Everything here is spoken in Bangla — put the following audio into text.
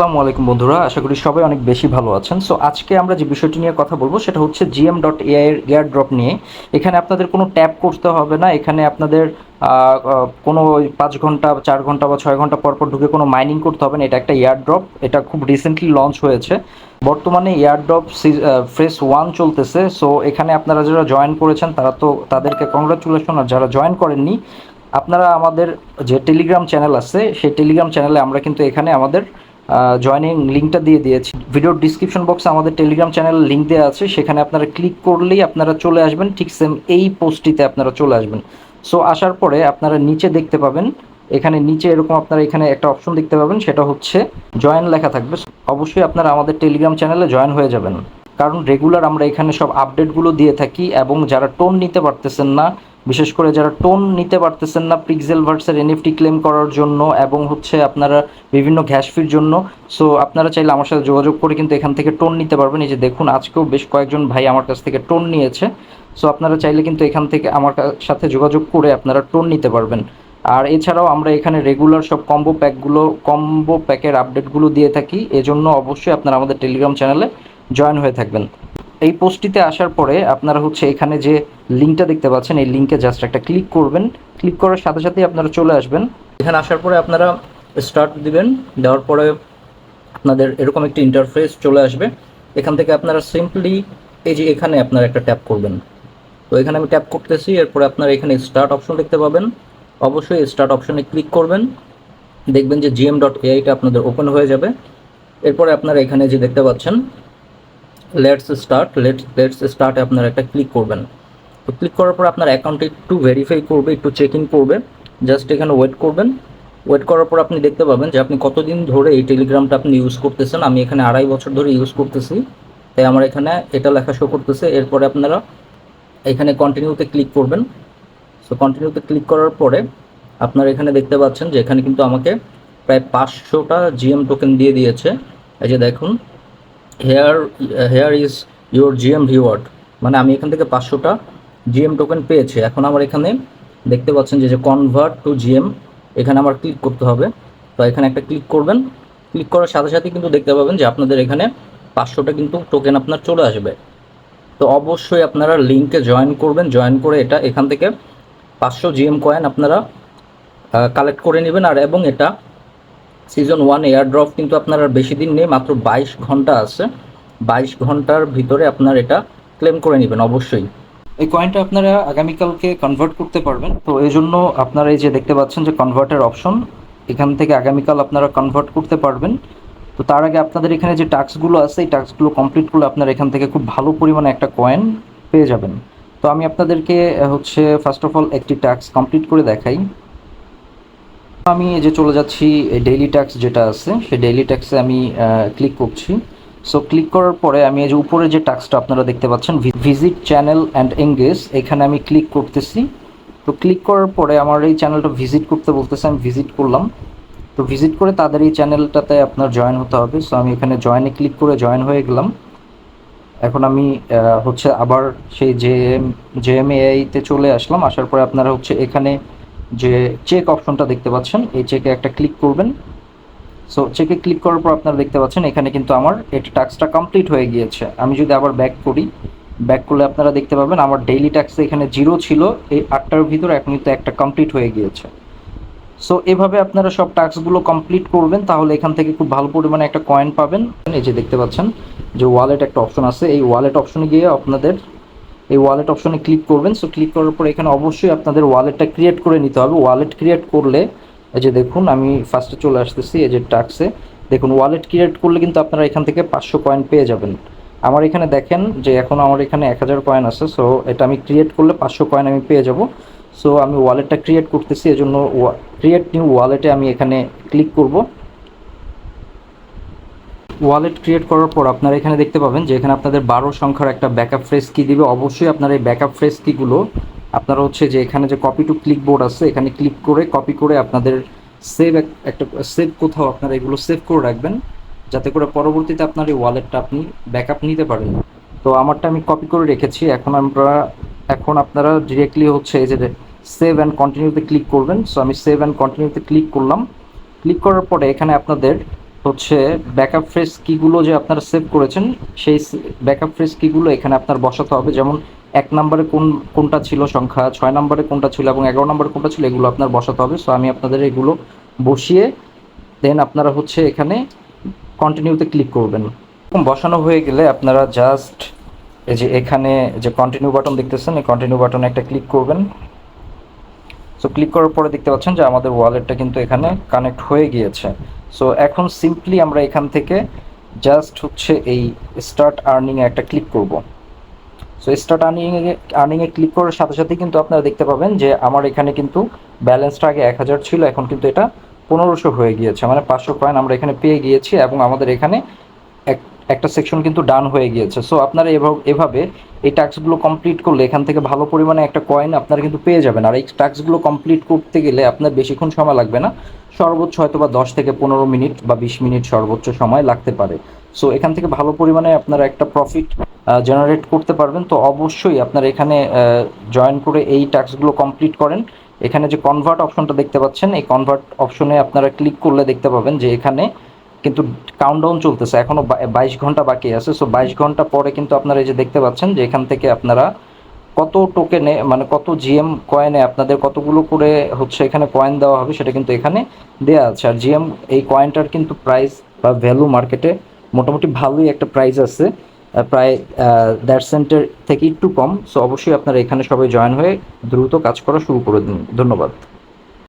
আসসালামু আলাইকুম বন্ধুরা, আশা করি সবাই অনেক বেশি ভালো আছেন। সো আজকে আমরা যে বিষয়টি নিয়ে কথা বলব সেটা হচ্ছে জিএম ডট এআই এর এয়ার ড্রপ নিয়ে। এখানে আপনাদের কোনো ট্যাপ করতে হবে না, এখানে আপনাদের কোনো পাঁচ ঘণ্টা, চার ঘণ্টা বা ছয় ঘণ্টা পর পর ঢুকে কোনো মাইনিং করতে হবে না, এটা একটা এয়ার ড্রপ এটা খুব রিসেন্টলি লঞ্চ হয়েছে। বর্তমানে এয়ার ড্রপ ফ্রেস ওয়ান চলতেছে সো এখানে আপনারা যারা জয়েন করেছেন, তারা তো তাদেরকে কংগ্রাচুলেশন আর যারা জয়েন করেননি, আপনারা আমাদের যে টেলিগ্রাম চ্যানেল আছে, সেই টেলিগ্রাম চ্যানেলে আমরা কিন্তু এখানে আমাদের জয়নিং লিঙ্কটা দিয়ে দিয়েছি। ভিডিওর ডিসক্রিপশন বক্সে আমাদের টেলিগ্রাম চ্যানেল লিঙ্ক দেওয়া আছে। সেখানে আপনারা ক্লিক করলেই আপনারা চলে আসবেন। ঠিক সেম এই পোস্টটিতে আপনারা চলে আসবেন। সো আসার পরে আপনারা নিচে দেখতে পাবেন। এখানে নিচে এরকম আপনারা এখানে একটা অপশন দেখতে পাবেন। সেটা হচ্ছে জয়েন লেখা থাকবে। অবশ্যই আপনারা আমাদের টেলিগ্রাম চ্যানেলে জয়েন হয়ে যাবেন। কারণ রেগুলার আমরা এখানে সব আপডেটগুলো দিয়ে থাকি এবং যারা টোন নিতে পারতেছেন না বিশেষ করে যারা টোন নিতে পারতেছেন না পিক্সেল ভার্সের এনএফটি ক্লেম করার জন্য এবং হচ্ছে আপনারা বিভিন্ন ঘ্যাস ফির জন্য। সো আপনারা চাইলে আমার সাথে যোগাযোগ করে কিন্তু এখান থেকে টোন নিতে পারবেন। এই যে দেখুন, আজকেও বেশ কয়েকজন ভাই আমার কাছ থেকে টোন নিয়েছে। সো আপনারা চাইলে কিন্তু এখান থেকে আমার সাথে যোগাযোগ করে আপনারা টোন নিতে পারবেন। আর এছাড়াও আমরা এখানে রেগুলার সব কম্বো প্যাকগুলো কম্বো প্যাকের আপডেটগুলো দিয়ে থাকি। এজন্য অবশ্যই আপনারা আমাদের টেলিগ্রাম চ্যানেলে জয়েন হয়ে থাকবেন। এই পোস্টটিতে আসার পরে আপনারা হচ্ছে এখানে যে লিঙ্কটা দেখতে পাচ্ছেন, এই লিঙ্কে জাস্ট একটা ক্লিক করবেন। ক্লিক করার সাথে সাথেই আপনারা চলে আসবেন। এখানে আসার পরে আপনারা স্টার্ট দিবেন। দেওয়ার পরে আপনাদের এরকম একটি ইন্টারফেস চলে আসবে। এখান থেকে আপনারা সিম্পলি এই যে এখানে আপনারা একটা ট্যাপ করবেন। তো এখানে আমি ট্যাপ করতেছি, এরপরে আপনারা এখানে স্টার্ট অপশন দেখতে পাবেন। অবশ্যই স্টার্ট অপশনে ক্লিক করবেন। দেখবেন যে জিএম ডট এআইটা আপনাদের ওপেন হয়ে যাবে। এরপরে আপনারা এখানে যে দেখতে পাচ্ছেন লেটস স্টার্ট লেট লেটস স্টার্টে আপনারা একটা ক্লিক করবেন। তো ক্লিক করার পর আপনার অ্যাকাউন্টে একটু ভেরিফাই করবে, একটু চেক ইন করবে। জাস্ট এখানে ওয়েট করবেন। ওয়েট করার পর আপনি দেখতে পাবেন যে আপনি কতদিন ধরে এই টেলিগ্রামটা আপনি ইউজ করতেছেন। আমি এখানে আড়াই বছর ধরে ইউজ করতেছি। তাই আমার এখানে এটা লেখা শো করতেছে। এরপরে আপনারা এখানে কন্টিনিউতে ক্লিক করবেন। সো কন্টিনিউতে ক্লিক করার পরে আপনারা এখানে দেখতে পাচ্ছেন যে এখানে কিন্তু আমাকে প্রায় পাঁচশোটা জিএম টোকেন দিয়ে দিয়েছে। এই যে দেখুন here here is your GM reward মানে আমি এখান থেকে পাঁচশোটা জিএম টোকেন পেয়েছি। এখন আমার এখানে দেখতে পাচ্ছেন যে কনভার্ট টু জিএম এখানে আমার ক্লিক করতে হবে। তো এখানে একটা ক্লিক করবেন। ক্লিক করার সাথে সাথে কিন্তু দেখতে পাবেন যে, আপনাদের এখানে পাঁচশোটা কিন্তু টোকেন আপনার চলে আসবে। তো অবশ্যই আপনারা লিঙ্কে জয়েন করবেন। জয়েন করে এটা এখান থেকে পাঁচশো জিএম কয়েন আপনারা কালেক্ট করে নেবেন। আর এবং এটা সিজন ওয়ান এয়ার ড্রপ কিন্তু আপনার আর বেশি দিন নেই, মাত্র বাইশ ঘণ্টা আছে। বাইশ ঘণ্টার ভিতরে আপনার এটা ক্লেম করে নেবেন, অবশ্যই। এই কয়েনটা আপনারা আগামীকালকে কনভার্ট করতে পারবেন। তো এই জন্য আপনারা এই যে দেখতে পাচ্ছেন যে কনভার্টের অপশন এখান থেকে আগামীকাল আপনারা কনভার্ট করতে পারবেন। তো তার আগে আপনাদের এখানে যে টাস্কগুলো আছে, এই টাস্কগুলো কমপ্লিট করলে আপনারা এখান থেকে খুব ভালো পরিমাণে একটা কয়েন পেয়ে যাবেন। তো আমি আপনাদেরকে হচ্ছে ফার্স্ট অফ অল একটি টাস্ক কমপ্লিট করে দেখাই। আমি এই যে চলে যাচ্ছি ডেইলি ট্যাক্স যেটা আছে, সেই ডেইলি ট্যাক্সে আমি ক্লিক করছি। সো ক্লিক করার পরে আমি এই যে উপরে যে ট্যাক্সটা আপনারা দেখতে পাচ্ছেন ভিজিট চ্যানেল অ্যান্ড এঙ্গেজ এখানে আমি ক্লিক করতেছি। তো ক্লিক করার পরে আমার এই চ্যানেলটা ভিজিট করতে বলতেছে, আমি ভিজিট করলাম। তো ভিজিট করে তাদের এই চ্যানেলটাতে আপনার জয়েন হতে হবে। সো আমি এখানে জয়েনে ক্লিক করে জয়েন হয়ে গেলাম। এখন আমি হচ্ছে আবার সেই জে জেএমএআইতে চলে আসলাম। আসার পরে আপনারা হচ্ছে এখানে যে চেক অপশনটা দেখতে পাচ্ছেন, এই চেকে একটা ক্লিক করবেন। সো চেকে ক্লিক করার পর আপনারা দেখতে পাচ্ছেন, এখানে কিন্তু আমার এটা টাস্কটা কমপ্লিট হয়ে গিয়েছে। আমি যদি আবার ব্যাক করি ব্যাক করলে আপনারা দেখতে পাবেন আমার ডেইলি ট্যাক্সে এখানে জিরো ছিল, এই আটটার ভিতরে এখন কিন্তু একটা কমপ্লিট হয়ে গিয়েছে। সো এভাবে আপনারা সব টাস্কগুলো কমপ্লিট করবেন, তাহলে এখান থেকে খুব ভালো পরিমাণে একটা কয়েন পাবেন। এই যে দেখতে পাচ্ছেন, যে ওয়ালেট একটা অপশন আছে, এই ওয়ালেট অপশনে গিয়ে আপনাদের এই ওয়ালেট অপশনে ক্লিক করবেন। সো ক্লিক করার পর এখানে অবশ্যই আপনাদের ওয়ালেটটা ক্রিয়েট করে নিতে হবে। ওয়ালেট ক্রিয়েট করলে, এই যে দেখুন, আমি ফার্স্টে চলে আসতেছি, এই যে টাক্সে দেখুন ওয়ালেট ক্রিয়েট করলে কিন্তু আপনারা এখান থেকে পাঁচশো কয়েন পেয়ে যাবেন। আমার এখানে দেখেন যে এখন আমার এখানে এক হাজার কয়েন আছে। সো এটা আমি ক্রিয়েট করলে পাঁচশো কয়েন আমি পেয়ে যাব। সো আমি ওয়ালেটটা ক্রিয়েট করতেছি, এজন্য ক্রিয়েট নিউ ওয়ালেটে আমি এখানে ক্লিক করব। ওয়ালেট ক্রিয়েট করার পর আপনারা এখানে দেখতে পাবেন যে এখানে আপনাদের বারো সংখ্যার একটা ব্যাকআপ ফ্রেস কি দিবে। অবশ্যই আপনার এই ব্যাকআপ ফ্রেস কিগুলো আপনারা হচ্ছে যে এখানে যে কপি টু ক্লিক বোর্ড আছে, এখানে ক্লিক করে কপি করে আপনাদের সেভ একটা সেভ কোথাও আপনারা এগুলো সেভ করে রাখবেন। যাতে করে পরবর্তীতে আপনার এই ওয়ালেটটা আপনি ব্যাকআপ নিতে পারেন। তো আমারটা আমি কপি করে রেখেছি। এখন আমরা, এখন আপনারা ডিরেক্টলি হচ্ছে এই যে সেভ অ্যান্ড কন্টিনিউতে ক্লিক করবেন। সো আমি সেভ অ্যান্ড কন্টিনিউতে ক্লিক করলাম। ক্লিক করার পরে এখানে আপনাদের হচ্ছে ব্যাকআপ ফ্রেজ কিগুলো যে আপনারা সেভ করেছেন, সেই ব্যাকআপ ফ্রেজ কিগুলো এখানে আপনার বসাতে হবে। যেমন এক নম্বরে কোন, কোনটা ছিল সংখ্যা, ছয় নম্বরে কোনটা ছিল এবং এগারো নম্বরে কোনটা ছিল, এগুলো আপনার বসাতে হবে। সো আমি আপনাদের এগুলো বসিয়ে দেন আপনারা হচ্ছে এখানে কন্টিনিউতে ক্লিক করবেন। বসানো হয়ে গেলে আপনারা জাস্ট এই যে এখানে যে কন্টিনিউ বাটন দেখতেছেন, এই কন্টিনিউ বাটনে একটা ক্লিক করবেন। সো ক্লিক করার পরে দেখতে পাচ্ছেন যে আমাদের ওয়ালেটটা কিন্তু এখানে কানেক্ট হয়ে গিয়েছে। সো এখন সিম্পলি আমরা এখান থেকে জাস্ট হচ্ছে এই স্টার্ট আর্নিংয়ে একটা ক্লিক করব। সো স্টার্ট আর্নিংয়ে আর্নিংয়ে ক্লিক করার সাথে সাথে কিন্তু আপনারা দেখতে পাবেন যে আমার এখানে কিন্তু ব্যালেন্সটা আগে এক হাজার ছিল, এখন কিন্তু এটা পনেরোশো হয়ে গিয়েছে। মানে পাঁচশো কয়েন আমরা এখানে পেয়ে গিয়েছি এবং আমাদের এখানে এক, একটা সেকশন কিন্তু ডান হয়ে গিয়েছে। সো আপনারা এভাবে এই টাস্কগুলো কমপ্লিট করলে এখান থেকে ভালো পরিমাণে একটা কয়েন আপনারা কিন্তু পেয়ে যাবেন। আর এই টাস্কগুলো কমপ্লিট করতে গেলে আপনার বেশিক্ষণ সময় লাগবে না। সর্বোচ্চ হয়তো বা দশ থেকে পনেরো মিনিট বা বিশ মিনিট সর্বোচ্চ সময় লাগতে পারে। সো এখান থেকে ভালো পরিমাণে আপনারা একটা প্রফিট জেনারেট করতে পারবেন। তো অবশ্যই আপনারা এখানে জয়েন করে এই টাস্কগুলো কমপ্লিট করেন। এখানে যে কনভার্ট অপশনটা দেখতে পাচ্ছেন, এই কনভার্ট অপশনে আপনারা ক্লিক করলে দেখতে পাবেন যে এখানে কিন্তু কাউন্টডাউন চলতেছে। এখনও বাইশ ঘণ্টা বাকি আছে। সো বাইশ ঘণ্টা পরে কিন্তু আপনারা এই যে দেখতে পাচ্ছেন যে এখান থেকে আপনারা কত টোকেনে মানে কত জিএম কয়েনে আপনাদের কতগুলো করে হচ্ছে এখানে কয়েন দেওয়া হবে সেটা কিন্তু এখানে দেওয়া আছে। আর জিএম এই কয়েনটার কিন্তু প্রাইস বা ভ্যালু মার্কেটে মোটামুটি ভালোই একটা প্রাইস আছে। প্রায় দেড় সেন্টের থেকে একটু কম। সো অবশ্যই আপনারা এখানে সবাই জয়েন হয়ে দ্রুত কাজ করা শুরু করে দিন। ধন্যবাদ।